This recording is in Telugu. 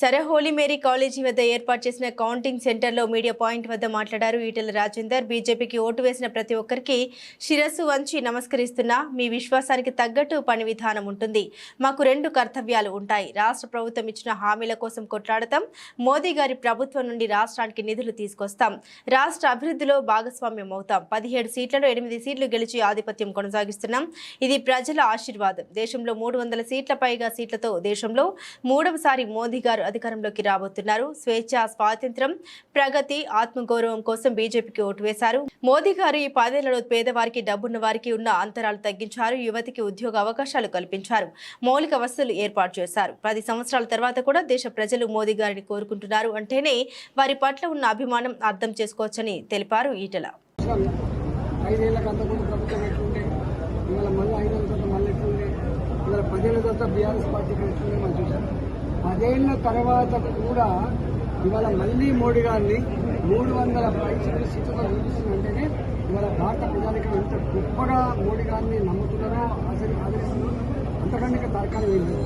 సరే హోలీ మేరీ కాలేజీ వద్ద ఏర్పాటు చేసిన కౌంటింగ్ సెంటర్లో మీడియా పాయింట్ వద్ద మాట్లాడారు ఈటెల రాజేందర్. బీజేపీకి ఓటు వేసిన ప్రతి ఒక్కరికి శిరస్సు వంచి నమస్కరిస్తున్నా మీ విశ్వాసానికి తగ్గట్టు పని విధానం ఉంటుంది. మాకు రెండు కర్తవ్యాలు ఉంటాయి. రాష్ట్ర ప్రభుత్వం ఇచ్చిన హామీల కోసం కొట్లాడతాం. మోదీ గారి ప్రభుత్వం నుండి రాష్ట్రానికి నిధులు తీసుకొస్తాం. రాష్ట్ర అభివృద్ధిలో భాగస్వామ్యం అవుతాం. పదిహేడు సీట్లలో ఎనిమిది సీట్లు గెలిచి ఆధిపత్యం కొనసాగిస్తున్నాం. ఇది ప్రజల ఆశీర్వాదం. దేశంలో మూడు వందల సీట్ల పైగా సీట్లతో దేశంలో మూడవసారి మోదీ గారు అధికారంలోకి రాబోతున్నారు. స్వేచ్ఛ స్వాతంత్రం ప్రగతి ఆత్మగౌరవం కోసం బీజేపీకి ఓటు వేశారు. మోదీ గారు ఈ పదేళ్ళలో పేదవారికి డబ్బున్న వారికి ఉన్న అంతరాలు తగ్గించారు. యువతికి ఉద్యోగ అవకాశాలు కల్పించారు. మౌలిక వసతులు ఏర్పాటు చేశారు. పది సంవత్సరాల తర్వాత కూడా దేశ ప్రజలు మోదీ గారిని కోరుకుంటున్నారు అంటేనే వారి పట్ల ఉన్న అభిమానం అర్థం చేసుకోవచ్చని తెలిపారు ఈటల. ఇవాళ మళ్ళీ ఐదేళ్ళ తర్వాత మళ్ళీ ఎట్లుండే? ఇవాళ పదేళ్ళ తర్వాత బీఆర్ఎస్ పార్టీకి ఎట్లుండే? మనం చూసాం పదేళ్ళ తర్వాత కూడా ఇవాళ మళ్ళీ మోడీ గారిని మూడు వందల పైసలు సీట్లతో చూపిస్తుందంటేనే ఇవాళ భారత ప్రజానికి ఎంత గొప్పగా మోడీ గారిని నమ్ముతున్నారో ఆదరి ఆదరిస్తున్నారో. అంతకంటే ఇంకా తర్కాలు ఏం లేదు.